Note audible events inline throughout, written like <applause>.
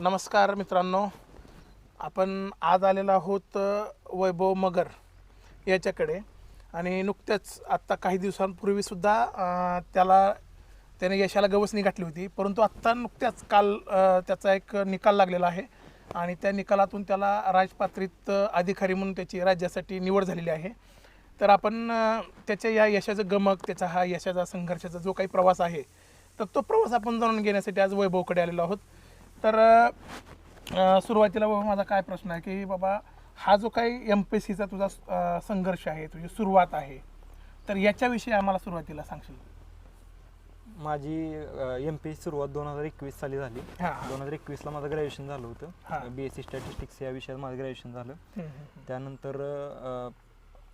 नमस्कार मित्रांनो. आपण आज आलेलो आहोत वैभव मगर याच्याकडे. आणि नुकत्याच आत्ता काही दिवसांपूर्वीसुद्धा त्याला त्याने यशाला गवसणी घातली होती. परंतु आत्ता नुकत्याच काल त्याचा एक निकाल लागलेला आहे. आणि त्या निकालातून त्याला राजपात्रित अधिकारी म्हणून त्याची राज्यासाठी निवड झालेली आहे. तर आपण त्याच्या या यशाचं गमक त्याचा हा यशाचा संघर्षाचा जो काही प्रवास आहे तर तो प्रवास आपण जाणून घेण्यासाठी आज वैभवकडे आलेलो आहोत. तर अ, सुरुवातीला बाबा माझा काय प्रश्न आहे की बाबा हा जो काही एम पी सीचा तुझा अ, संघर्ष आहे तुझी सुरुवात आहे तर याच्याविषयी आम्हाला सुरुवातीला सांगशील? माझी एम पी सुरुवात दोन हजार एकवीस साली झाली. हां. दोन हजार एकवीसला माझं ग्रॅज्युएशन झालं हा. होतं बी एस सी स्टॅटिस्टिक्स या विषयात माझं ग्रॅज्युएशन झालं. त्यानंतर अ,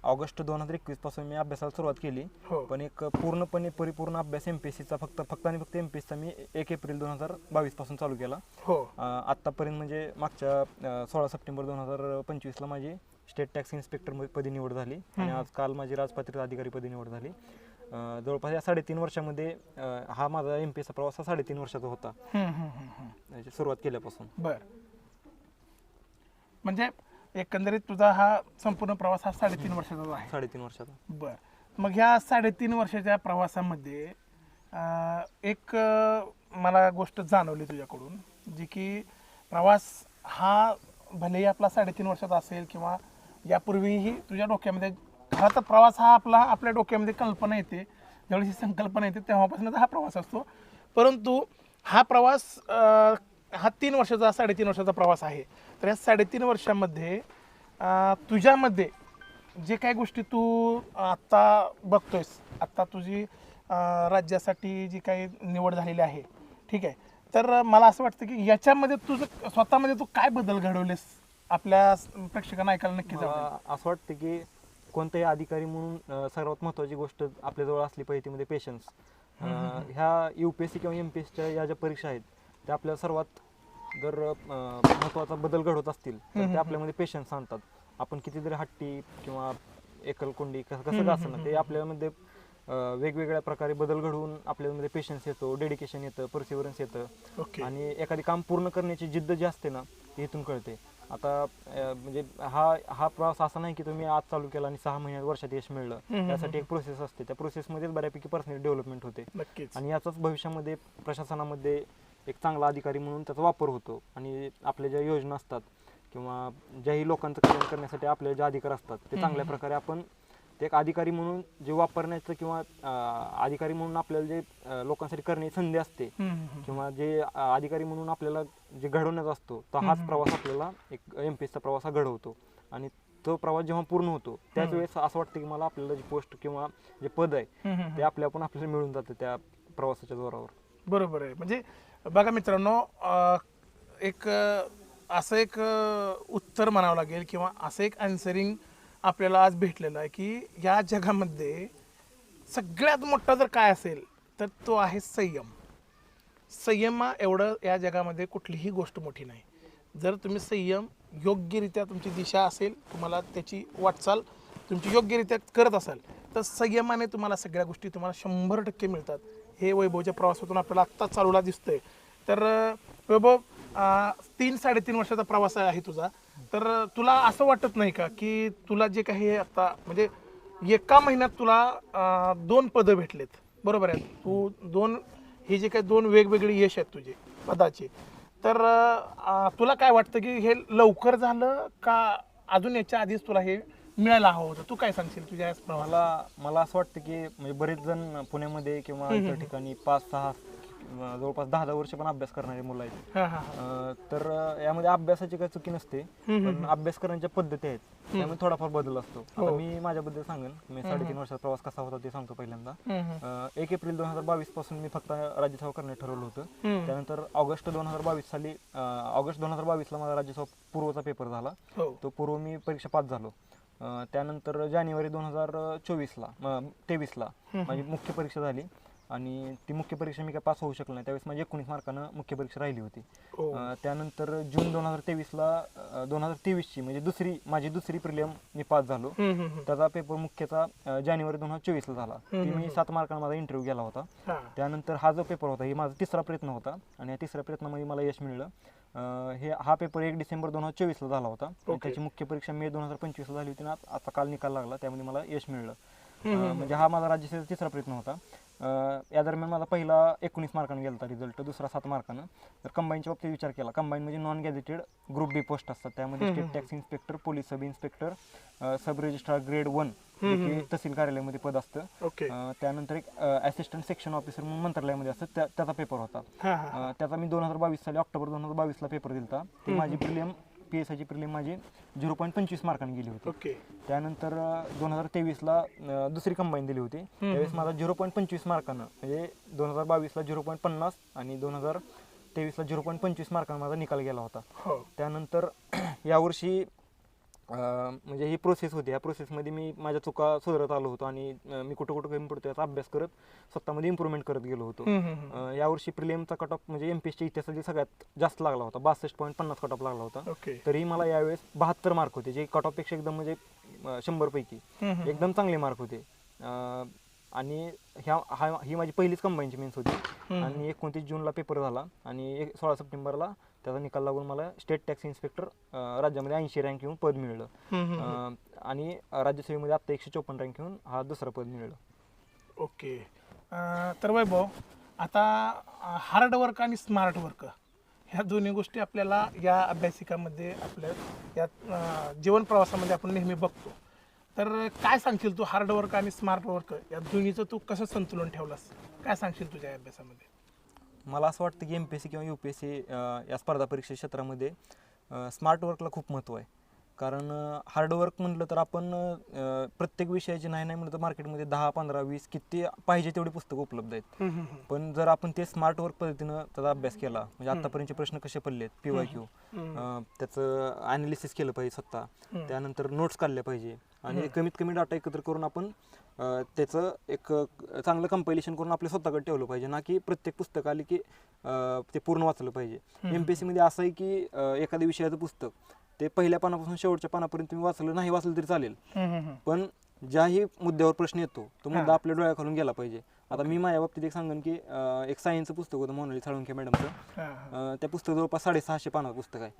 ऑगस्ट दोन हजार एकवीसपासून मी अभ्यासाला सुरुवात केली. हो. पण एक पूर्णपणे परिपूर्ण अभ्यास एम पी एस सीचा फक्त फक्त आणि फक्त एम पी एसचा मी एक एप्रिल दोन हजार बावीसपासून चालू केला. हो. अ, आत्तापर्यंत म्हणजे मागच्या सोळा सप्टेंबर दोन हजार पंचवीसला माझी स्टेट टॅक्स इन्स्पेक्टर पदी निवड झाली. आणि. आज काल माझी राजपात्रित अधिकारी पदी निवड झाली. अ, जवळपास या साडेतीन वर्षामध्ये अ, हा माझा एम पी एसचा प्रवास हा साडेतीन वर्षाचा होता. हम्म, हम्म, हम्म, हम्म. याची सुरुवात केल्यापासून. बर. म्हणजे एकंदरीत तुझा हा संपूर्ण प्रवास हा साडेतीन वर्षाचा आहे. साडेतीन वर्षाचा. बर. मग ह्या साडेतीन वर्षाच्या प्रवासामध्ये अं, एक अं, मला गोष्ट जाणवली तुझ्याकडून जी की प्रवास हा भलेही आपला साडेतीन वर्षाचा असेल किंवा यापूर्वीही तुझ्या डोक्यामध्ये खरं तर प्रवास हा आपला आपल्या डोक्यामध्ये कल्पना येते. ज्यावेळेस ही संकल्पना येते तेव्हापासूनच हा प्रवास असतो. परंतु हा प्रवास अं, हा तीन वर्षाचा साडेतीन वर्षाचा प्रवास आहे. तर या साडेतीन वर्षामध्ये तुझ्यामध्ये जे काही गोष्टी तू आत्ता बघतोयस आत्ता तुझी राज्यासाठी जी काही निवड झालेली आहे ठीक आहे. तर मला असं वाटतं की याच्यामध्ये तुझं स्वतःमध्ये तू काय बदल घडवलेस? आपल्या प्रेक्षकांना ऐकायला नक्कीच असं वाटतं की कोणताही अधिकारी म्हणून सर्वात महत्त्वाची गोष्ट आपल्याजवळ असली पाहिजे ती म्हणजे पेशन्स ह्या यू पी एस सी किंवा एम पी एसच्या या ज्या परीक्षा आहेत त्या आपल्या सर्वात जर अ, महत्त्वाचा बदल घडवत असतील तर ते आपल्यामध्ये पेशन्स आणतात. आपण किती जरी हट्टी किंवा एकलकोंडी कसं कसं का असं ते आपल्यामध्ये वेगवेगळ्या प्रकारे बदल घडवून आपल्यामध्ये पेशन्स येतो डेडिकेशन येतं परसिवरन्स येतं. आणि एखादी काम पूर्ण करण्याची जिद्द जी असते ना ती इथून कळते. आता म्हणजे हा हा प्रवास असा नाही की तुम्ही आज चालू केला आणि सहा महिन्यात वर्षात यश मिळलं. त्यासाठी एक प्रोसेस असते. त्या प्रोसेसमध्येच बऱ्यापैकी पर्सनल डेव्हलपमेंट होते. आणि याचाच भविष्यामध्ये प्रशासनामध्ये एक चांगला अधिकारी म्हणून त्याचा वापर होतो. आणि आपल्या ज्या योजना असतात किंवा ज्याही लोकांचं कल्याण करण्यासाठी आपले जे अधिकार असतात ते चांगल्या प्रकारे आपण ते एक अधिकारी म्हणून जे वापरण्याचं किंवा अधिकारी म्हणून आपल्याला जे लोकांसाठी करण्याची संधी असते. किंवा जे अधिकारी म्हणून आपल्याला जे घडवण्याचा असतो तर हाच प्रवास आपल्याला एक एम पी एसचा प्रवास हा घडवतो. आणि तो प्रवास जेव्हा पूर्ण होतो त्याच वेळेस असं वाटतं की मला आपल्याला जी पोस्ट किंवा जे पद आहे ते आपल्या आपण आपल्याला मिळून जातं त्या प्रवासाच्या जोरावर. बरोबर आहे. म्हणजे बघा मित्रांनो एक असं एक उत्तर म्हणावं लागेल किंवा असं एक अन्सरिंग आपल्याला आज भेटलेलं आहे की या जगामध्ये सगळ्यात मोठा जर काय असेल तर तो आहे संयम. संयमा एवढं या जगामध्ये कुठलीही गोष्ट मोठी नाही. जर तुम्ही संयम योग्यरित्या तुमची दिशा असेल तुम्हाला त्याची वाटचाल तुमची योग्यरित्या करत असाल तर संयमाने तुम्हाला सगळ्या गोष्टी तुम्हाला शंभर टक्के मिळतात. हे वैभवच्या प्रवासातून आपल्याला आत्ता चालूला दिसतंय. तर वैभव तीन साडेतीन वर्षाचा प्रवास आहे तुझा. तर तुला असं वाटत नाही का की तुला जे काही आता म्हणजे एका महिन्यात तुला दोन पदं भेटलेत. बरोबर आहे? तू दोन हे जे काही दोन वेगवेगळे यश आहेत तुझे पदाचे. तर तुला काय वाटतं की हे लवकर झालं का अजून याच्या आधीच तुला हे मिळायला हवं होतं. तू काय सांगशील तुझ्या या मला मला असं वाटतं की म्हणजे बरेच जण पुण्यामध्ये किंवा इतर ठिकाणी पाच सहा जवळपास दहा दहा वर्ष पण अभ्यास करणारे मुलं आहेत. हां हां हां. अं, तर अं, यामध्ये अभ्यासाची काही चुकी नसते पण अभ्यास करण्याच्या पद्धती आहेत. त्यामुळे थोडाफार बदल असतो. आता मी माझ्याबद्दल सांगेन. मी साडेतीन वर्षाचा प्रवास कसा होता ते सांगतो पहिल्यांदा. हम्म, हम्म. अं, एक एप्रिल दोन हजार बावीसपासून मी फक्त राज्यसभा करण्यात ठरवलं होतं. त्यानंतर ऑगस्ट दोन हजार बावीस साली अं, ऑगस्ट दोन हजार बावीसला माझा राज्यसभा पूर्वचा पेपर झाला. हो. तो पूर्व मी परीक्षा पास झालो. त्यानंतर जानेवारी दोन हजार चोवीसला तेवीसला माझी मुख्य परीक्षा झाली. आणि ती मुख्य परीक्षा मी काय पास होऊ शकलो नाही. त्यावेळेस माझी एकोणीस मार्कानं मुख्य परीक्षा राहिली होती. हो. त्यानंतर जून दोन हजार तेवीसला दोन हजार तेवीसची म्हणजे दुसरी माझी दुसरी प्रिलियम मी पास झालो. त्याचा पेपर मुख्यचा जानेवारी दोन हजार चोवीसला झाला. ती मी सात मार्कानं माझा इंटरव्ह्यू गेला होता. त्यानंतर हा जो पेपर होता हे माझा तिसरा प्रयत्न होता. आणि या तिसऱ्या प्रयत्नामध्ये मला यश मिळलं. हे हा पेपर एक डिसेंबर दोन हजार चोवीसला झाला होता. त्याची मुख्य परीक्षा मे दोन हजार पंचवीसला झाली होती ना आता काल निकाल लागला त्यामध्ये मला यश मिळलं. म्हणजे हा माझा राज्यसेवेचा तिसरा प्रयत्न होता. या दरम्यान माझा पहिला एकोणीस मार्काने गेला होता रिझल्ट दुसरा सात मार्कानं. तर कंबाईनच्या बाबतीत विचार केला. कंबाईन म्हणजे non gazetted group B post असतात. त्यामध्ये state tax inspector police sub inspector sub registrar grade one तहसील कार्यालयामध्ये पद असतं. त्यानंतर एक असिस्टंट सेक्शन ऑफिसर म्हणून मंत्रालयामध्ये असतं. त्या त्याचा पेपर होता. त्याचा मी दोन हजार बावीस साली ऑक्टोबर दोन हजार बावीसला पेपर दिलता. ती माझी प्रिलियम पी एस आयची प्रिलियम माझी झिरो पॉईंट पंचवीस मार्कांनी गेली होती. ओके. त्यानंतर दोन हजार तेवीसला दुसरी कंबाईन दिली होती. त्यावेळेस माझा झिरो पॉईंट पंचवीस मार्कानं म्हणजे दोन हजार बावीसला झिरो पॉईंट पन्नास आणि दोन हजार तेवीसला झिरो पॉईंट पंचवीस मार्कानं माझा निकाल गेला होता. हो. त्यानंतर <clears throat> यावर्षी अं, म्हणजे ही प्रोसेस होती. या प्रोसेसमध्ये मी माझ्या चुका सुधारत आलो होतो आणि अं, मी कुठं कुठं कमी पडतो याचा अभ्यास करत स्वतःमध्ये इम्प्रूव्हमेंट करत गेलो होतो. हम्म, हम्म, हम्म. अं, यावर्षी प्रिलियमचा कट ऑफ म्हणजे एम पी एसच्या इतिहासातील सगळ्यात जास्त लागला होता. बासष्ट पॉईंट पन्नास कट ऑफ लागला होता. ओके तरी मला यावेळेस बहात्तर मार्क होते जे कट ऑफपेक्षा एकदम म्हणजे अं, शंभर पैकी हम्म, हम्म. एकदम चांगले मार्क होते. अं, आणि ह्या हा ही माझी पहिलीच कंबाईनची मेन्स होती. आणि एकोणतीस जूनला पेपर झाला आणि एक सोळा सप्टेंबरला त्याचा निकाल लागून मला स्टेट टॅक्स इन्स्पेक्टर राज्यामध्ये ऐंशी रँक येऊन पद मिळलं. आणि राज्यसेवेमध्ये आत्ता एकशे चोपन्न रँक येऊन हा दुसरा पद मिळलं. ओके. तर वैभव आता हार्ड वर्क आणि स्मार्ट वर्क ह्या दोन्ही गोष्टी आपल्याला या अभ्यासिकामध्ये आपल्या या जीवन प्रवासामध्ये आपण नेहमी बघतो. तर काय सांगशील तू हार्ड वर्क आणि स्मार्ट वर्क या दोन्हीचं तू कसं संतुलन ठेवलंस? काय सांगशील तुझ्या अभ्यासामध्ये? मला असं वाटतं की एम पी एस सी किंवा यू पी एस सी या स्पर्धा परीक्षा क्षेत्रामध्ये स्मार्ट वर्कला खूप महत्त्व आहे. कारण हार्ड वर्क म्हटलं तर आपण प्रत्येक विषयाची नाही नाही म्हटलं तर मार्केटमध्ये दहा पंधरा वीस किती पाहिजे तेवढी पुस्तकं उपलब्ध आहेत. पण जर आपण ते स्मार्ट वर्क पद्धतीनं त्याचा अभ्यास केला म्हणजे आतापर्यंतचे प्रश्न कसे पडले आहेत पी वाय क्यू त्याचं अनालिसिस केलं पाहिजे स्वतः. त्यानंतर नोट्स काढल्या पाहिजे. आणि कमीत कमी डाटा एकत्र करून आपण त्याचं एक चांगलं कंपायलेशन करून आपल्या स्वतःकडे ठेवलं पाहिजे ना की प्रत्येक पुस्तक आली की ते पूर्ण वाचलं पाहिजे. एम पी एस सीमध्ये असं आहे की एखाद्या विषयाचं पुस्तक ते पहिल्या पानापासून शेवटच्या पानापर्यंत तुम्ही वाचलं नाही वाचलं तरी चालेल. पण ज्याही मुद्द्यावर प्रश्न येतो तो मुद्दा आपल्या डोळ्याखालून गेला पाहिजे. आता मी माझ्या बाबतीत एक सांगेन की अं, एक सायन्सचं पुस्तक होतं मोनाली साळुंके मॅडमचं. अं, त्या पुस्तक जवळपास साडेसहाशे पानाचं पुस्तक आहे.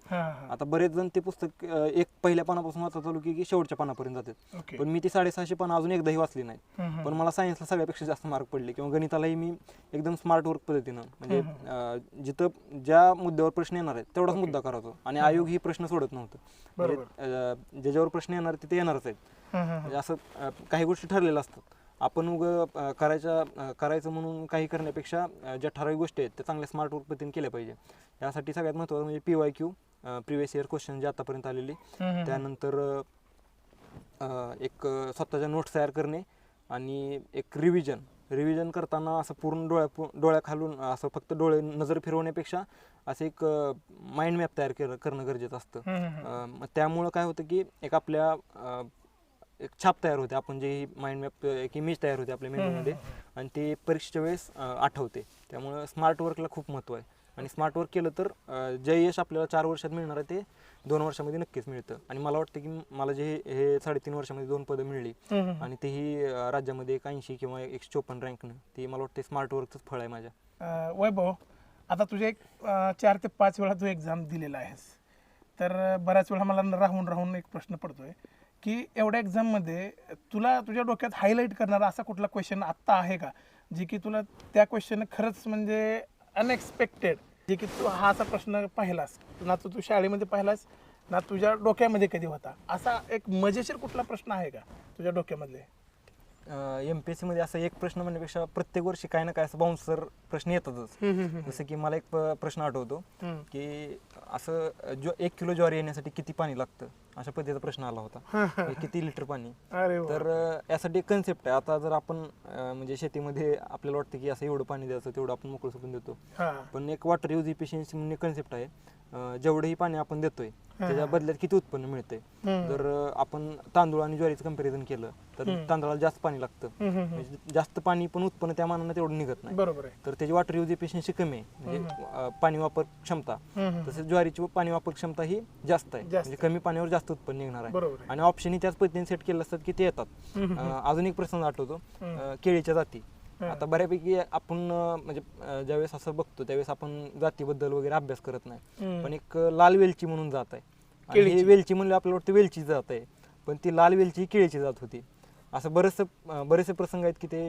आता बरेच जण ते पुस्तक अं, एक पहिल्या पानापासून वाचत चालू की की शेवटच्या पानापर्यंत जातात. ओके पण मी ती साडेसहाशे पानं अजून एकदाही वाचली नाही पण मला सायन्सला सगळ्यापेक्षा जास्त मार्क पडले किंवा गणितालाही मी एकदम स्मार्ट वर्क पद्धतीनं म्हणजे अं, जिथं ज्या मुद्द्यावर प्रश्न येणार आहेत तेवढाच मुद्दा करायचो. आणि आयोग ही प्रश्न सोडत नव्हतं. म्हणजे अं, ज्याच्यावर प्रश्न येणार आहेत ते येणारच आहेत. म्हणजे असं अं, काही गोष्टी ठरलेल्या असतात. आपण उग करायच्या अं, करायचं म्हणून काही करण्यापेक्षा ज्या ठराविक गोष्टी आहेत त्या चांगल्या स्मार्ट वर्क पद्धतीने केल्या पाहिजे. यासाठी सगळ्यात महत्त्वाचं म्हणजे P Y Q previous year question जे आतापर्यंत आलेली. त्यानंतर एक स्वतःच्या नोट्स तयार करणे आणि एक रिव्हिजन रिव्हिजन करताना असं पूर्ण डोळ्या पू- डोळ्याखालून असं फक्त डोळे नजर फिरवण्यापेक्षा असं एक माइंड मॅप तयार कर- करणं गरजेचं असतं. त्यामुळं काय होतं की एक आपल्या एक छाप तयार होते. आपण जे माइंड मॅप एक इमेज तयार होते आपल्या मेंदूमध्ये आणि ते परीक्षेच्या वेळेस आठवते. त्यामुळं स्मार्ट वर्कला खूप महत्त्व आहे. आणि स्मार्ट वर्क केलं तर जे यश आपल्याला चार वर्षात मिळणार आहे ते दोन वर्षामध्ये नक्कीच मिळतं. आणि मला वाटतं की मला जे हे- साडेतीन वर्षामध्ये दोन पदं मिळली. आणि तेही राज्यामध्ये एक ऐंशी किंवा एकशे चोपन्न रँकनं ती मला वाटतं स्मार्ट वर्कचंच फळ आहे माझ्या. वैभव आता तुझे एक चार ते पाच वेळा तू एक्झाम दिलेला आहेस. तर बऱ्याच वेळा मला राहून राहून एक प्रश्न पडतोय. की एवढ्या एक्झाममध्ये तुला तुझ्या डोक्यात हायलाईट करणारा असा कुठला क्वेश्चन आत्ता आहे का? जे की तुला त्या क्वेश्चन खरंच म्हणजे अनएक्सपेक्टेड जे की तू हा असा प्रश्न पाहिलास ना तू तू शाळेमध्ये पाहिलास ना तुझ्या डोक्यामध्ये कधी होता? असा एक मजेशीर कुठला प्रश्न आहे का तुझ्या डोक्यामधले? एम पी एस सीमध्ये असं एक प्रश्न म्हणण्यापेक्षा प्रत्येक वर्षी काही ना काय असं बाउन्सर प्रश्न येतातच. जसं की मला एक प्रश्न आठवतो की असं ज्व एक किलो ज्वारी येण्यासाठी किती पाणी लागतं? अशा पद्धतीचा प्रश्न आला होता. म्हणजे किती लिटर पाणी? अरे वा. तर अं, यासाठी एक कन्सेप्ट आहे. आता जर आपण अं, म्हणजे शेतीमध्ये आपल्याला वाटतं की असं एवढं पाणी द्यायचं तेवढं आपण मोकळं सोडून देतो. हा. पण एक वॉटर यूज इफिशियन्सी म्हणून कन्सेप्ट आहे. जेवढंही पाणी आपण देतोय त्याच्या बदल्यात किती उत्पन्न मिळतंय. जर आपण तांदूळ आणि ज्वारीचं कंपॅरिझन केलं तर तांदळाला जास्त पाणी लागतं. म्हणजे जास्त पाणी पण उत्पन्न त्या मानानं तेवढं निघत नाही. बरोबर तर त्याची वॉटर यूज इफिशियन्सी कमी आहे. म्हणजे पाणी वापर क्षमता. तसेच ज्वारीची पाणी वापर क्षमता ही जास्त आहे. म्हणजे कमी पाण्यावर जास्त उत्पन्न निघणार आहे. आणि ऑप्शनही त्याच पद्धतीने सेट केले असतात की ते येतात. अजून एक प्रश्न आठवतो. केळीच्या जाती. आता बऱ्यापैकी आपण म्हणजे ज्यावेळेस असं बघतो त्यावेळेस आपण जातीबद्दल वगैरे अभ्यास करत नाही. पण एक लाल वेलची म्हणून जात आहे. वेलची म्हणलं आपल्याला वाटतं वेलची जात आहे. पण ती लाल वेलची ही केळीची जात होती. असं बरेचसे अं, बरेचसे प्रसंग आहेत की ते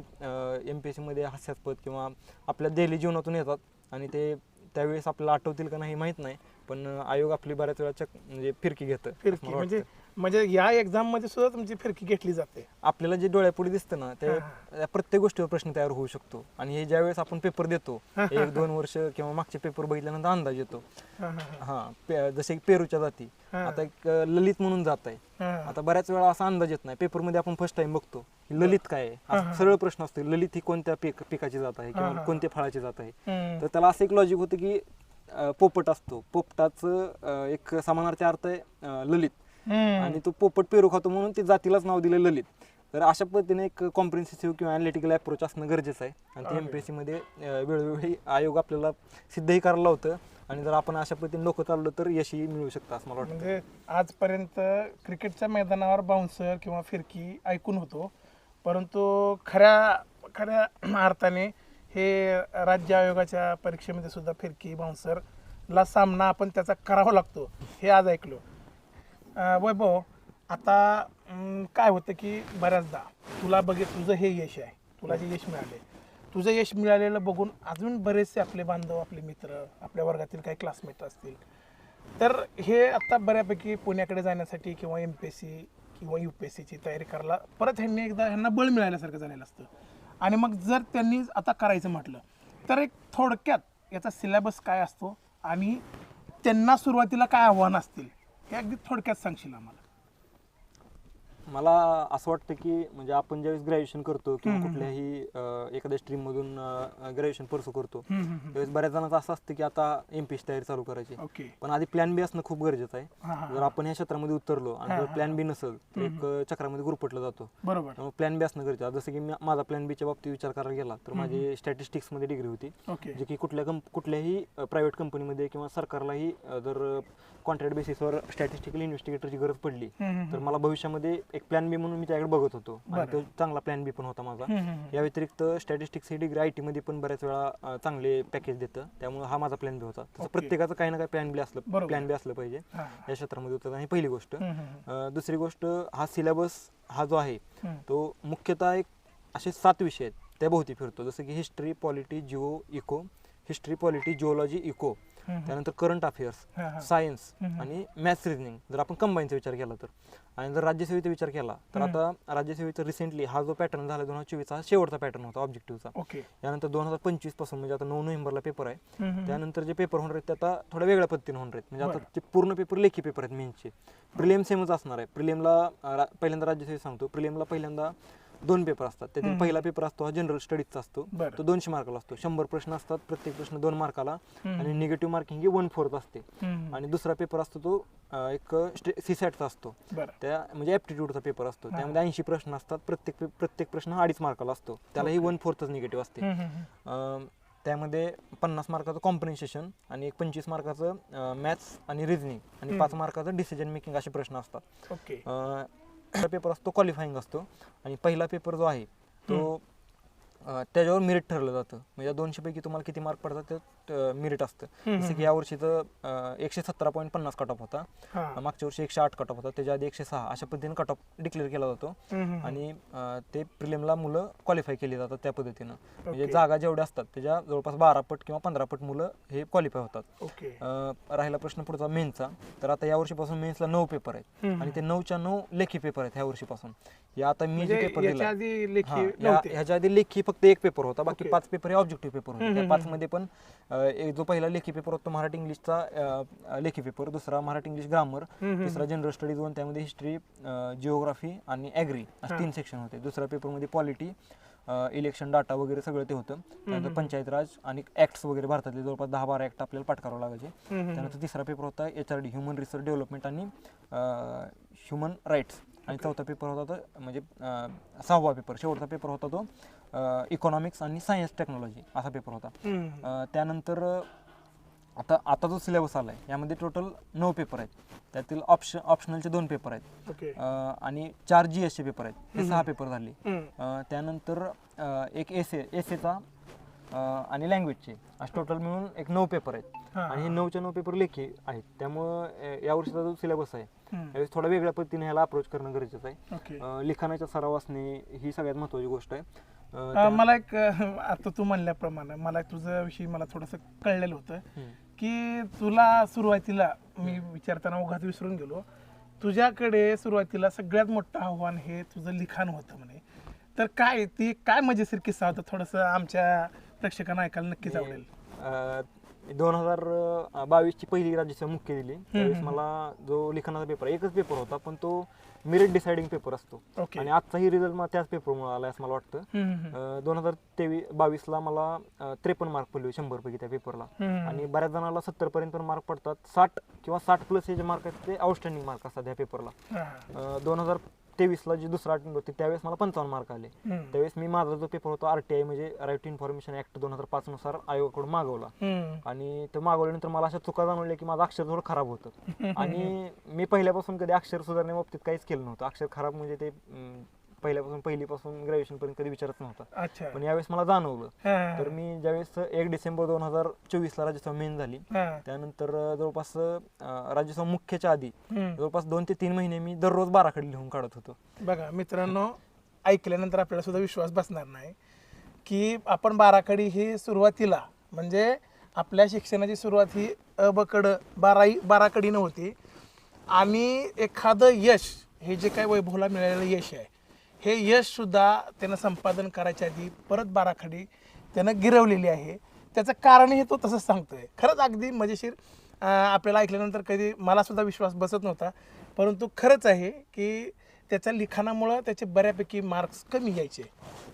एम पी एस सीमध्ये हास्यास्पद किंवा आपल्या डेली जीवनातून येतात. आणि ते त्यावेळेस आपल्याला आठवतील का नाही माहीत नाही. पण आयोग आपली बऱ्याच वेळा चक म्हणजे फिरकी घेतं. म्हणजे. म्हणजे या एक्झाममध्ये सुद्धा तुमची फिरकी घेतली जाते. आपल्याला जे डोळ्यापुढे दिसतं ना ते त्या प्रत्येक गोष्टीवर प्रश्न तयार होऊ शकतो. आणि हे ज्यावेळेस आपण पेपर देतो एक दोन वर्ष किंवा मागचे पेपर बघितल्यानंतर अंदाज येतो. हा, जसे पेरूच्या जाती. आता एक ललित म्हणून जात आहे. आता बऱ्याच वेळा असा अंदाज येत नाही. पेपरमध्ये आपण फर्स्ट टाइम बघतो. की ललित काय आहे? सरळ प्रश्न असतो. ललित ही कोणत्या पीक पिकाची जात आहे. किंवा कोणत्या फळाची जात आहे. तर त्याला असं एक लॉजिक होतं की पोपट असतो. पोपटाचं एक समानार्थी अर्थ आहे ललित. आणि तो पोपट पेरू खातो म्हणून ते जातीलाच नाव दिलं ललित. तर अशा पद्धतीने एक कॉम्प्रिन्सिव्ह किंवा अनालिटिकल अप्रोच असणं गरजेचं आहे. आणि ते एम पी एस सीमध्ये वेळोवेळी आयोग आपल्याला सिद्धही करायला होतं आणि जर आपण अशा पद्धतीने लोक चाललो तर यशही मिळू शकतं असं मला वाटतं. म्हणजे आजपर्यंत क्रिकेटच्या मैदानावर बाउन्सर किंवा फिरकी ऐकून होतो. परंतु खऱ्या खऱ्या अर्थाने हे राज्य आयोगाच्या परीक्षेमध्ये सुद्धा फिरकी बाउन्सरला सामना आपण त्याचा करावा लागतो हे आज ऐकलो. अं, वैभव आता अं, काय होतं की बऱ्याचदा तुला बघित तुझं हे यश आहे. तुला जे यश मिळाले तुझं यश मिळालेलं बघून अजून बरेचसे आपले बांधव आपले मित्र आपल्या वर्गातील काही क्लासमेट असतील. तर हे आत्ता बऱ्यापैकी पुण्याकडे जाण्यासाठी किंवा एम पी एस सी किंवा यू पी एस सीची तयारी करायला परत ह्यांनी एकदा ह्यांना बळ मिळाल्यासारखं झालेलं असतं. आणि मग जर त्यांनी आता करायचं म्हटलं तर एक थोडक्यात याचा सिलेबस काय असतो आणि त्यांना सुरुवातीला काय आव्हानं असतील? हे अगदी थोडक्यात सांगशील आम्हाला. मला असं वाटतं की म्हणजे आपण ज्यावेळेस ग्रॅज्युएशन करतो किंवा कुठल्याही एखाद्या स्ट्रीममधून ग्रॅज्युएशन परसू करतो त्यावेळेस बऱ्याच जणांचं असं असतं की आता एम पी तयारी चालू करायची. पण आधी प्लॅन बी असणं खूप गरजेचं आहे. जर आपण ह्या क्षेत्रामध्ये उतरलो आणि जर प्लॅन बी नसेल तर एक चक्रामध्ये गुरपटला जातो. बरोबर. त्यामुळे प्लॅन बी असणं गरजेचं. जसं की मी- माझा प्लॅन बीच्या बाबतीत विचार करायला गेला तर माझी स्टॅटिस्टिक्समध्ये डिग्री होती. जे की कुठल्या कुठल्याही प्रायव्हेट कंपनीमध्ये किंवा सरकारलाही जर कॉन्ट्रॅक्ट बेसिसवर स्टॅटिस्टिकल इन्व्हेस्टिगेटरची गरज पडली तर मला भविष्यामध्ये एक प्लॅन बी म्हणून मी त्याकडे बघत होतो. आणि तो चांगला प्लॅन बी पण होता माझा. या व्यतिरिक्त स्टॅटिस्टिक्स ही डिग्री आय टी मध्ये पण बऱ्याच वेळा चांगले पॅकेज देतं. त्यामुळे हा माझा प्लॅन बी होता. तसं प्रत्येकाचं काही ना काही प्लॅन बी असलं. प्लॅन बी असलं पाहिजे. या क्षेत्रामध्ये होतं. ही पहिली गोष्ट दुसरी गोष्ट हा सिलेबस हा जो आहे. तो मुख्यतः एक असे सात विषय आहेत. त्या भोवती फिरतो. जसं की history polity geo eco history polity geology eco. त्यानंतर करंट अफेअर्स. सायन्स. आणि मॅथ्स रिजनिंग जर आपण कंबाईनचा विचार केला तर. आणि जर राज्यसेवेचा विचार केला तर आता राज्यसेवेचा रिसेंटली हा जो पॅटर्न झाला दोन हजार चोवीसचा हा शेवटचा पॅटर्न होता ऑब्जेक्टिव्हचा ओके. यानंतर दोन हजार पंचवीसपासून म्हणजे आता नऊ नोव्हेंबरला पेपर आहे. त्यानंतर जे पेपर होणार आहेत ते आता थोड्या वेगळ्या पद्धतीने होणार आहेत. म्हणजे आता. ते पूर्ण पेपर लेखी पेपर आहेत मेन्सचे प्रिलियम सेमच असणार आहे. प्रिलियमला पहिल्यांदा राज्यसेवेत सांगतो. प्रिलियमला पहिल्यांदा दोन पेपर असतात. त्यातील पहिला पेपर असतो हा जनरल स्टडीजचा असतो. बरं. तो दोनशे मार्काला असतो. शंभर प्रश्न असतात प्रत्येक प्रश्न दोन मार्काला आणि निगेटिव्ह मार्किंग ही वन फोर्थ असते. हम्म. आणि दुसरा पेपर असतो तो अं, एक सीसॅटचा असतो. बरं. त्या म्हणजे ॲप्टिट्यूडचा पेपर असतो. त्यामध्ये ऐंशी प्रश्न असतात प्रत्येक पे- प्रत्येक प्रश्न अडीच मार्काला असतो. त्यालाही वन फोर्थच निगेटिव्ह असते. हम्म, हम्म, हम्म. अं, त्यामध्ये पन्नास मार्काचं कॉम्पन्सेशन आणि एक पंचवीस मार्काचं मॅथ्स आणि रिझनिंग आणि पाच मार्काचं डिसिजन मेकिंग असे प्रश्न असतात. ओके. अं, पेपर असतो क्वालिफाईंग असतो. आणि पहिला पेपर जो आहे तो त्याच्यावर मेरिट ठरलं जातं. म्हणजे दोनशे पैकी तुम्हाला किती मार्क पडतात ते मेरिट असतं. जसं की या वर्षीचं अं, एकशे सतरा पॉईंट पन्नास कट ऑफ होता मागच्या वर्षी एकशे आठ कट ऑफ होता. त्याच्या आधी एकशे सहा अशा पद्धतीने कट ऑफ डिक्लेअर केला जातो. आणि ते प्रिलिमला मुलं क्वालिफाय केली जातात त्या पद्धतीनं. म्हणजे. जागा जेवढ्या असतात त्याच्या जवळपास बारा पट किंवा पंधरा पट मुलं हे क्वालिफाय होतात. राहिला प्रश्न पुढचा मेन्सचा तर आता या वर्षीपासून मेन्सला नऊ पेपर आहेत. आणि ते नऊच्या नऊ लेखी पेपर आहेत ह्या वर्षीपासून. या आता मी जे म्हणजे पेपर याच्या दिला आधी लेखी या- नव्हते. ह्याच्या आधी लेखी फक्त एक पेपर होता बाकी ओके. पाच पेपर हे ऑब्जेक्टिव्ह पेपर होते. त्या हम्म, पाच मध्ये पण अं, एक जो पहिला लेखी पेपर होता मराठी इंग्लिशचा अं, लेखी पेपर दुसरा मराठी इंग्लिश ग्रामर हम्म, तिसरा जनरल स्टडीज वन त्यामध्ये हिस्ट्री जिओग्राफी आणि ॲग्री असे तीन सेक्शन होते. दुसऱ्या पेपरमध्ये पॉलिटी इलेक्शन डाटा वगैरे सगळं ते होतं. त्यानंतर पंचायत राज आणि ऍक्ट्स वगैरे भारतातले जवळपास दहा बारा ऍक्ट आपल्याला पाठ करावं लागायचे. हम्म, त्यानंतर तिसरा पेपर होता H R D human research development आणि ह्युमन राईट्स आणि चौथा पेपर होता तो म्हणजे सहावा पेपर शेवटचा पेपर होता तो इकॉनॉमिक्स आणि सायन्स टेक्नॉलॉजी असा पेपर होता. त्यानंतर आता आता जो सिलेबस आलाय यामध्ये टोटल नऊ पेपर आहेत. त्यातील ऑप्शन ऑप्शनलचे दोन पेपर आहेत. आणि चार जी एसचे पेपर आहेत. हे सहा पेपर झाले. त्यानंतर एक एस ए एस एचा आणि लँग्वेजचे असे टोटल मिळून एक नऊ पेपर आहेत. आणि हे नऊच्या नऊ पेपर लेखी आहेत. त्यामुळं यावर्षीचा जो सिलेबस आहे हम्म. यावेळेस थोडा वेगळ्या पद्धतीने ह्याला अप्रोच करणं गरजेचं आहे. ओके. अं, लिखाणाचा सराव असणे ही सगळ्यात महत्त्वाची गोष्ट आहे. मला एक आता तू म्हणल्याप्रमाणे मला तुझ्या विषयी मला थोडंसं कळलेलं होतं. की तुला सुरुवातीला मी विचारताना उगाच विसरून गेलो तुझ्याकडे सुरुवातीला सगळ्यात मोठं आव्हान हे तुझं लिखाण होतं म्हणे. तर काय ती काय मजेशीर किस्सा होता? थोडंसं आमच्या प्रेक्षकांना ऐकायला नक्कीच आवडेल. दोन हजार बावीसची पहिली राज्यसेवा मुख्य दिली. त्यावेळेस मला जो लिखाणाचा पेपर एकच पेपर होता पण तो मेरिट डिसाइडिंग पेपर असतो. आणि आजचाही रिझल्ट मला त्याच पेपरमुळे आला असं मला वाटतं. दोन हजार तेवीस बावीसला मला त्रेपन्न मार्क पडले शंभर पैकी त्या पेपरला. आणि बऱ्याच जणांना सत्तर पर्यंत पण मार्क पडतात. साठ किंवा साठ प्लस हे जे मार्क आहेत ते आउटस्टँडिंग मार्क असतात या पेपरला. दोन हजार तेवीसला जी दुसरा अटेम्प्ट होती त्यावेळेस मला पंचावन्न मार्क आले. त्यावेळेस मी माझा जो पेपर होता आरटीआय म्हणजे राईट टू इन्फॉर्मेशन ऍक्ट दोन हजार पाच नुसार आयोगाकडून मागवला. आणि तो मागवल्यानंतर मला अशा चुका जाणवल्या की माझं अक्षर थोडं खराब होतं. <laughs> आणि मी पहिल्यापासून कधी अक्षर सुधारण्या बाबतीत काहीच केलं नव्हतं. अक्षर खराब म्हणजे ते पहिल्यापासून पहिलीपासून ग्रॅज्युएशन पर्यंत कधी विचारत नव्हता. अच्छा. पण यावेळेस मला जाणवलं. तर मी ज्यावेळेस एक डिसेंबर दोन हजार चोवीसला राज्यसभा मेन झाली. त्यानंतर जवळपास राज्यसभा मुख्यच्या आधी. जवळपास दोन ते तीन महिने मी दररोज बाराखडी लिहून काढत होतो. बघा मित्रांनो ऐकल्यानंतर आपल्याला सुद्धा विश्वास बसणार नाही की आपण बाराखडी ही सुरुवातीला म्हणजे आपल्या शिक्षणाची सुरुवात ही अ ब कड बाराई बाराकडीनं होती आणि एखादं यश हे जे काय वैभवला मिळालेलं यश आहे हे यशसुद्धा त्यानं संपादन करायच्या आधी परत बाराखडी त्यानं गिरवलेली आहे. त्याचं कारणही तो तसंच सांगतोय. खरंच अगदी मजेशीर आपल्याला ऐकल्यानंतर कधी मलासुद्धा विश्वास बसत नव्हता. परंतु खरंच आहे की त्याच्या लिखाणामुळं त्याचे बऱ्यापैकी मार्क्स कमी यायचे.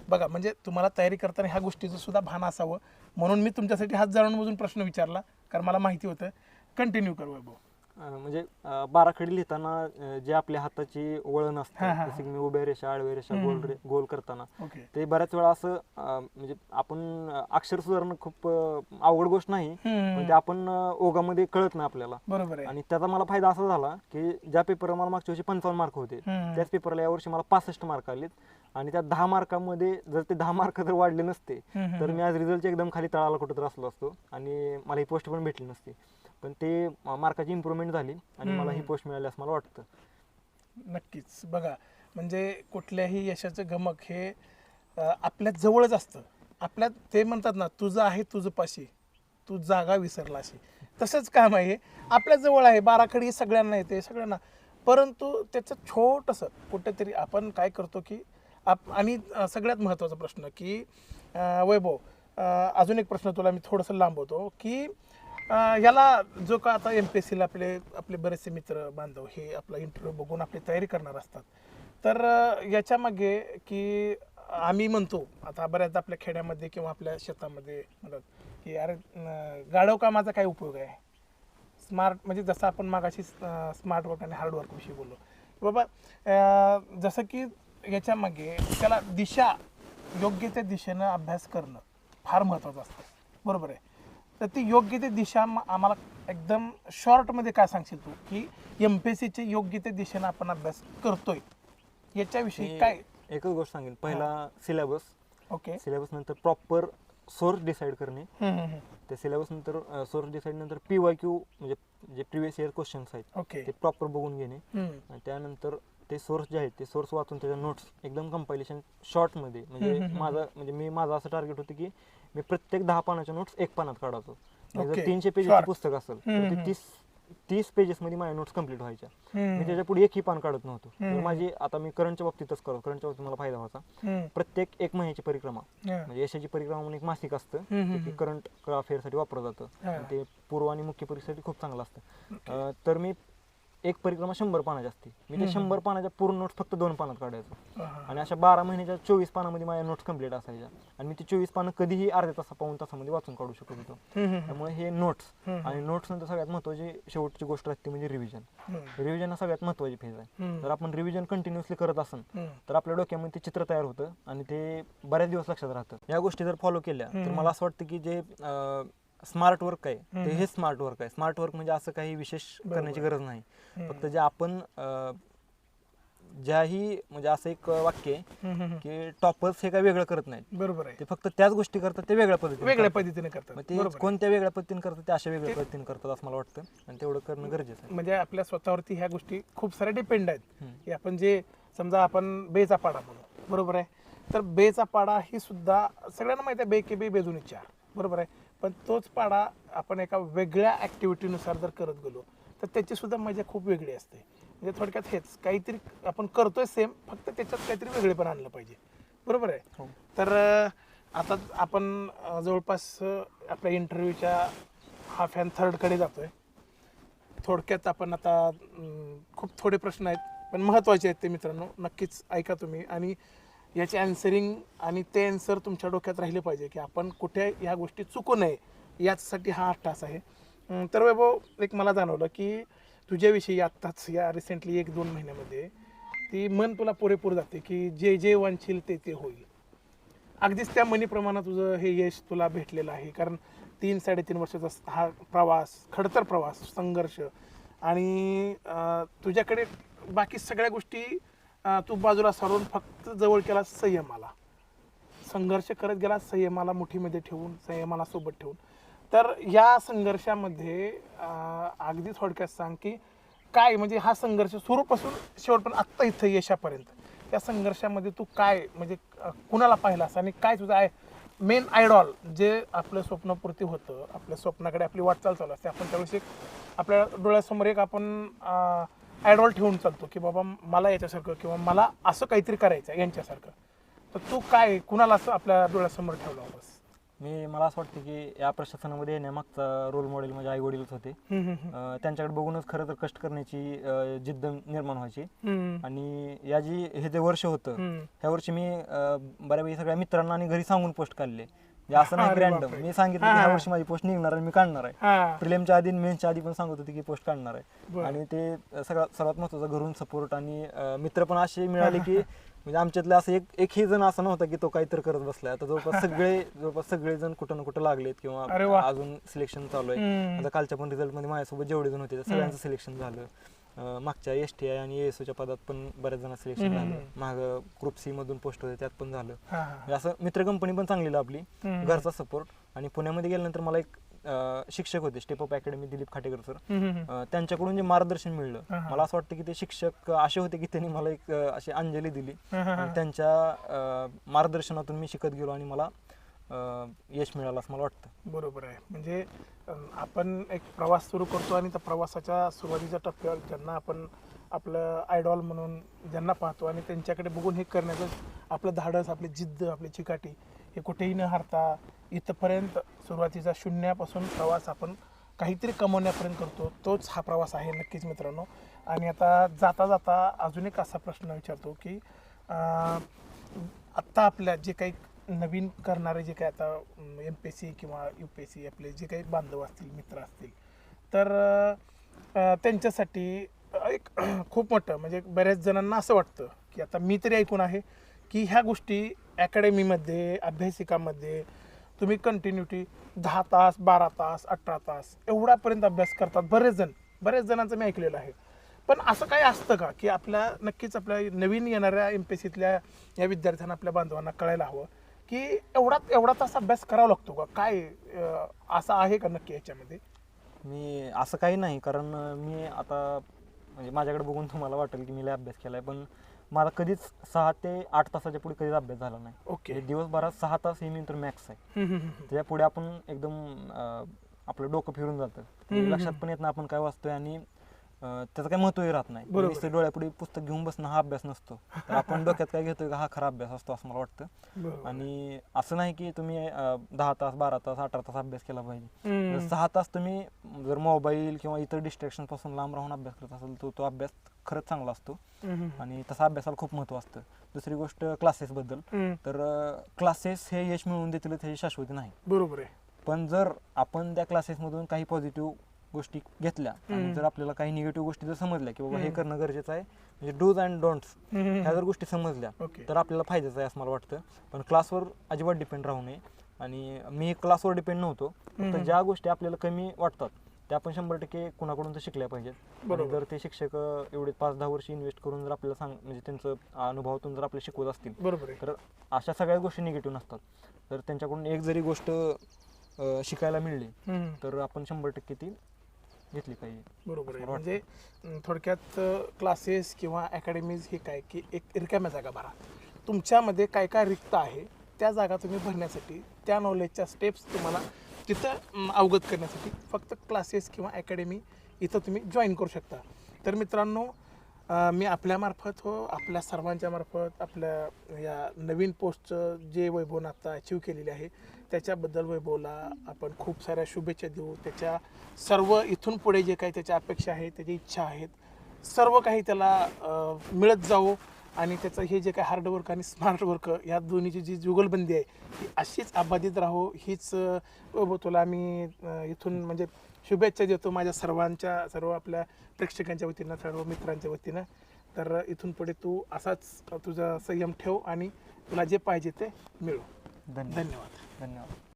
बघा म्हणजे तुम्हाला तयारी करताना ह्या गोष्टीचं सुद्धा भान असावं. म्हणून मी तुमच्यासाठी हात जाणून मजून प्रश्न विचारला कारण मला माहिती होतं. कंटिन्यू करू वैभव म्हणजे बाराखडी लिहिताना जे आपल्या हाताची वळण असते जसं की मी उभ्या रेषा आडव्या रेषा गोल रे- गोल करताना. ते बऱ्याच वेळा असं म्हणजे आपण अक्षर सुधारणं खूप अवघड गोष्ट नाही पण ते आपण ओघामध्ये कळत नाही आपल्याला. आणि त्याचा मला फायदा असा झाला की ज्या पेपरला मला मागच्या वर्षी पंचावन्न मार्क होते. त्याच पेपरला यावर्षी मला पासष्ट मार्क आलेत. आणि त्या दहा मार्कामध्ये जर ते दहा मार्क जर वाढले नसते तर मी आज रिझल्टच्या एकदम खाली तळाला कुठं असलो असतो. आणि मला ही पोस्ट पण भेटली नसती. पण ते मार्काची इम्प्रूव्हमेंट झाली आणि मला ही पोस्ट मिळाली असं मला वाटतं. नक्कीच. बघा म्हणजे कुठल्याही यशाचं गमक हे आपल्या जवळच असतं. आपल्यात ते म्हणतात ना तुझं आहे तुझं पाशी तू जागा विसरलाशी. तसंच काम आहे. आपल्या जवळ आहे. बाराखडी सगळ्यांना येते सगळ्यांना. परंतु त्याचं छोटंसं कुठेतरी आपण काय करतो की आप आणि सगळ्यात महत्त्वाचा प्रश्न की वैभव अजून एक प्रश्न तुला मी थोडंसं लांबवतो की याला जो का आता एम पी एस सीला आपले आपले बरेचसे मित्र बांधव हे आपला इंटरव्ह्यू बघून आपली तयारी करणार असतात. तर याच्यामागे की आम्ही म्हणतो आता बऱ्याचदा आपल्या खेड्यामध्ये किंवा आपल्या शेतामध्ये म्हणतात की अरे अं, गाढव कामाचा काय उपयोग आहे? स्मार्ट म्हणजे जसं आपण मागाशी स्मार्ट वर्क आणि हार्ड विषयी बोललो. बाबा जसं की याच्यामागे त्याला दिशा योग्य त्या दिशेनं अभ्यास करणं फार महत्त्वाचं असतं. बरोबर आहे? तर ती योग्य ते दिशा म- आम्हाला एकदम शॉर्टमध्ये काय सांगशील तू? की एम पी एस सीचे योग्य ते दिशेनं आपण अभ्यास करतोय. याच्याविषयी मी काय? एकच गोष्ट सांगेन. पहिला सिलेबस ओके. सिलेबस नंतर प्रॉपर सोर्स डिसाईड करणे. हम्म, हम्म, हम्म. त्या सिलेबस नंतर सोर्स डिसाईड नंतर पी वाय क्यू म्हणजे जे प्रिव्हियस इयर क्वेश्चन्स आहेत ओके. ते प्रॉपर बघून घेणे. हम्म, आणि त्यानंतर ते सोर्स जे आहेत ते सोर्स वाचून त्याच्या नोट्स एकदम कंपायलेशन शॉर्टमध्ये म्हणजे हम्म, हम्म, माझं म्हणजे मी माझं असं टार्गेट होतं की मी प्रत्येक दहा पानाच्या नोट्स एक पानात काढायचो म्हणजे Okay. जर तीनशे पेजेसचं Short. पुस्तक असेल तर. ते तीस तीस पेजेसमध्ये माझ्या नोट्स कंप्लीट व्हायच्या मी त्याच्या पुढे एकही पान काढत नव्हतो माझी आता मी करंटच्या बाबतीतच करतो करंटच्या बाबतीत मला फायदा व्हायचा प्रत्येक एक महिन्याची परिक्रमा म्हणजे यशाची परिक्रमा म्हणून एक मासिक असतं हम्म, हम्म, ते हम्म. करंट अफेअरसाठी वापरलं जातं हा. आणि ते पूर्व आणि मुख्य परीक्षेसाठी खूप चांगलं असतं. अं, तर मी एक परिक्रमा शंभर पानाची असते मी. ते शंभर पानाच्या पूर्ण नोट्स फक्त दोन पानात काढायचो. आणि अशा बारा महिन्याच्या चोवीस पानामध्ये माझ्या नोट्स कंप्लीट असायच्या आणि मी ती चोवीस पानं कधीही अर्ध्या तासा पाऊन तासामध्ये वाचून काढू शकत होतो त्यामुळे हे नोट्स. आणि नोट्स नंतर सगळ्यात महत्त्वाची शेवटची गोष्ट असते म्हणजे रिव्हिजन रिव्हिजन हा सगळ्यात महत्त्वाची फेज आहे जर आपण रिव्हिजन कंटिन्युअसली करत असेल. तर आपल्या डोक्यामध्ये ते चित्र तयार होतं आणि ते बऱ्याच दिवस लक्षात राहतं या गोष्टी जर फॉलो केल्या तर. मला असं वाटतं की जे स्मार्ट वर्क आहे ते हे स्मार्ट वर्क आहे. स्मार्ट वर्क म्हणजे असं काही विशेष करण्याची गरज नाही. फक्त जे आपण ज्याही म्हणजे असं एक वाक्य आहे की टॉपर्स हे काही वेगळं करत नाहीत. बरोबर आहे. ते फक्त त्याच गोष्टी करतात ते वेगळ्या पद्धतीने वेगळ्या. पद्धतीने करतात. ते. कोणत्या वेगळ्या पद्धतीने करतात ते अशा वेगळ्या पद्धतीने करतात असं मला वाटतं. आणि तेवढं करणं गरजेचं आहे. म्हणजे आपल्या स्वतःवरती ह्या गोष्टी खूप साऱ्या डिपेंड आहेत. की आपण जे समजा आपण बेचा पाडा बोलू बरोबर आहे? तर बेचा पाडा ही सुद्धा सगळ्यांना माहिती आहे बे के बे बेजून चार बरोबर आहे? पण तोच पाडा आपण एका वेगळ्या ॲक्टिव्हिटीनुसार जर करत गेलो तर त्याची सुद्धा मजा खूप वेगळी असते. म्हणजे थोडक्यात हेच काहीतरी आपण करतोय सेम फक्त त्याच्यात काहीतरी वेगळेपण आणलं पाहिजे. बरोबर आहे? हो. तर आता आपण जवळपास आपल्या इंटरव्ह्यूच्या हाफ अँड थर्डकडे जातोय. थोडक्यात आपण आता खूप थोडे प्रश्न आहेत पण महत्त्वाचे आहेत ते मित्रांनो. नक्कीच ऐका तुम्ही. आणि याचे ॲन्सरिंग आणि ते ॲन्सर तुमच्या डोक्यात राहिले पाहिजे की आपण कुठे ह्या गोष्टी चुकू नये याचसाठी हा आठ तास आहे. तर वैभव एक मला जाणवलं की तुझ्याविषयी आत्ताच या रिसेंटली एक दोन महिन्यामध्ये ती मन तुला पुरेपूर जाते की जे जे वांछील ते ते होईल. अगदीच त्या मनीप्रमाणे तुझं हे यश तुला भेटलेलं आहे कारण तीन साडेतीन वर्षाचा हा प्रवास खडतर प्रवास संघर्ष आणि तुझ्याकडे बाकी सगळ्या गोष्टी तू बाजूला सारून फक्त जवळ केला संयमाला. संघर्ष करत गेला संयमाला मुठीमध्ये ठेवून संयमाला सोबत ठेवून. तर या संघर्षामध्ये अगदी थोडक्यात सांग की काय म्हणजे हा संघर्ष सुरूपासून शेवटपर्यंत आत्ता इथं यशापर्यंत. या संघर्षामध्ये तू काय म्हणजे कुणाला पाहिलास आणि काय तुझं आहे? मेन आयडॉल जे आपलं स्वप्नपूर्ती होतं आपल्या स्वप्नाकडे आपली वाटचाल चालू असते. आपण त्यावेळेस एक आपल्या डोळ्यासमोर एक आपण आयडॉल ठेवून चालतो की बाबा मला याच्यासारखं किंवा मला असं काहीतरी करायचं आहे यांच्यासारखं. तर तू काय कुणाला असं आपल्या डोळ्यासमोर ठेवलं होतंस मी मला असं वाटतं की या प्रशासनामध्ये येण्यामागचा रोल मॉडेल म्हणजे आई वडीलच होते अं, त्यांच्याकडे बघूनच खरं तर कष्ट करण्याची अं, जिद्द निर्माण व्हायची. आणि या जी हे जे वर्ष होतं. ह्या वर्षी मी अं, बऱ्यापैकी सगळ्या मित्रांना आणि घरी सांगून पोस्ट काढले. म्हणजे असं नाही रॅन्डम. मी सांगितलं की. ह्या वर्षी माझी पोस्ट निघणार आणि मी काढणार आहे प्रिलिमच्या आधी मेन्सच्या आधी पण सांगत होते की पोस्ट काढणार आहे. आणि ते सगळ्यात सर्वात महत्वाचं घरून सपोर्ट आणि मित्र पण असे मिळाले की म्हणजे आमच्यातलं असं एक एकही जण असं नव्हता की तो काहीतरी करत बसलाय आता जवळपास <laughs> सगळे जवळपास सगळे जण कुठं ना कुठं लागलेत किंवा. अजून सिलेक्शन चालू आहे. आता कालच्या पण रिझल्टमध्ये माझ्यासोबत जेवढे जण होते सगळ्यांचं सिलेक्शन झालं मागच्या एस टी आय आणि एसओच्या पदात पण बऱ्याच जण सिलेक्शन. झालं माग ग्रुप सी मधून पोस्ट होते त्यात पण झालं. म्हणजे असं मित्र कंपनी पण चांगली लाभली हम्म. घरचा सपोर्ट आणि पुण्यामध्ये गेल्यानंतर मला एक शिक्षक होते step up academy Dilip Khatekar sir त्यांच्याकडून जे मार्गदर्शन मिळलं. मला असं वाटतं की ते शिक्षक असे होते की त्यांनी मला एक अशी अंजली दिली. त्यांच्या मार्गदर्शनातून मी शिकत गेलो आणि मला यश मिळालं असं मला वाटतं. बरोबर आहे. म्हणजे आपण एक प्रवास सुरू करतो आणि त्या प्रवासाच्या सुरुवातीच्या टप्प्यावर ज्यांना आपण आपलं आयडॉल म्हणून ज्यांना पाहतो आणि त्यांच्याकडे बघून हे करण्याचं आपलं धाडस आपली जिद्द आपली चिकाटी हे कुठेही न हारता इथपर्यंत सुरुवातीचा शून्यापासून प्रवास आपण काहीतरी कमवण्यापर्यंत करतो. तोच हा प्रवास आहे नक्कीच मित्रांनो. आणि आता जाता जाता अजून एक असा प्रश्न विचारतो की आत्ता आपल्या जे काही नवीन करणारे जे काय आता एम पी एस सी किंवा यू पी एस सी आपले जे काही बांधव असतील मित्र असतील तर त्यांच्यासाठी एक <clears throat> खूप मोठं म्हणजे बऱ्याच जणांना असं वाटतं की आता मी तरी ऐकून आहे की ह्या गोष्टी अकॅडमीमध्ये अभ्यासिकामध्ये तुम्ही कंटिन्युटी दहा तास बारा तास अठरा तास एवढ्यापर्यंत अभ्यास करतात बरेच जण. बऱ्याच जणांचं मी ऐकलेलं आहे. पण असं काही असतं का की आपल्या नक्कीच आपल्या नवीन येणाऱ्या एम पी सीतल्या या विद्यार्थ्यांना आपल्या बांधवांना कळायला हवं? की एवढा एवढा तास अभ्यास करावा लागतो का? काय अं, असं आहे का नक्की याच्यामध्ये? मी असं काही नाही कारण मी आता म्हणजे माझ्याकडे बघून तुम्हाला वाटेल की मी लय अभ्यास केलाय पण मला कधीच सहा ते आठ तासाच्या पुढे कधीच अभ्यास झाला नाही. ओके. म्हणजे दिवसभरात सहा तास हे मी तर मॅक्स आहे. त्याच्या पुढे आपण एकदम अं, आपलं डोकं फिरून जातं. हम्म. लक्षात पण येत नाही आपण काय वाचतोय आणि अं, त्याचं काही महत्वही राहत नाही. बरोबर. नुसतं डोळ्यापुढे पुस्तक घेऊन बसणं हा अभ्यास नसतो. तर आपण <laughs> डोक्यात काय घेतोय का हा खरा अभ्यास असतो असं मला वाटतं. बरोबर. आणि असं नाही की तुम्ही अं, दहा तास बारा तास अठरा तास अभ्यास केला पाहिजे. हम्म. जर सहा तास तुम्ही जर मोबाईल किंवा इतर डिस्ट्रॅक्शनपासून लांब राहून अभ्यास करत असाल तर तो अभ्यास खरंच चांगला असतो. हम्म, आणि तसा अभ्यासाला खूप महत्त्व असतं. दुसरी गोष्ट क्लासेस बद्दल. हम्म. तर क्लासेस हे यश मिळवून देतील त्याची शाश्वती नाही. बरोबर आहे. पण जर आपण त्या क्लासेसमधून काही पॉझिटिव्ह गोष्टी घेतल्या आणि. जर आपल्याला काही निगेटिव्ह गोष्टी जर समजल्या की बाबा हे. करणं गरजेचं आहे म्हणजे डूज अँड डोंट्स ह्या जर गोष्टी समजल्या तर आपल्याला फायद्याचं आहे असं मला वाटतं पण क्लासवर अजिबात डिपेंड राहू नये आणि मी क्लासवर डिपेंड नव्हतो हम्म. ज्या गोष्टी आपल्याला कमी वाटतात त्या आपण शंभर टक्के कुणाकडून तर शिकल्या पाहिजेत. जर ते शिक्षक एवढे पाच दहा वर्ष इन्व्हेस्ट करून जर आपल्याला सांग म्हणजे त्यांचं अनुभवातून जर आपल्याला शिकवत असतील तर अशा सगळ्या गोष्टी निगेटिव्ह नसतात तर त्यांच्याकडून एक जरी गोष्ट शिकायला मिळली. तर आपण शंभर टक्के ती घेतली पाहिजे बरोबर आहे. म्हणजे थोडक्यात क्लासेस किंवा अकॅडमीज हे काय? की एक रिकाम्या जागा भरा. तुमच्यामध्ये काय काय रिक्त आहे त्या जागा तुम्ही भरण्यासाठी त्या नॉलेजच्या स्टेप्स तुम्हाला तिथं अवगत करण्यासाठी फक्त क्लासेस किंवा अकॅडमी इथं तुम्ही जॉईन करू शकता. तर मित्रांनो मी आपल्यामार्फत हो आपल्या सर्वांच्या मार्फत आपल्या या नवीन पोस्टचं जे वैभवनं आता अचीव केलेले आहे त्याच्याबद्दल वैभवला आपण खूप साऱ्या शुभेच्छा देऊ. त्याच्या सर्व इथून पुढे जे काही त्याच्या अपेक्षा आहेत त्याची इच्छा आहेत सर्व काही त्याला मिळत जावो आणि त्याचं हे जे काही हार्डवर्क आणि स्मार्ट वर्क या दोन्हीची जी जुगलबंदी आहे ती अशीच अबाधित राहो. हीच वैभव तुला मी इथून म्हणजे शुभेच्छा देतो माझ्या सर्वांच्या सर्व आपल्या प्रेक्षकांच्या वतीनं सर्व मित्रांच्या वतीनं. तर इथून पुढे तू असाच तुझा संयम ठेव आणि तुला जे पाहिजे ते मिळव. धन्यवाद धन्यवाद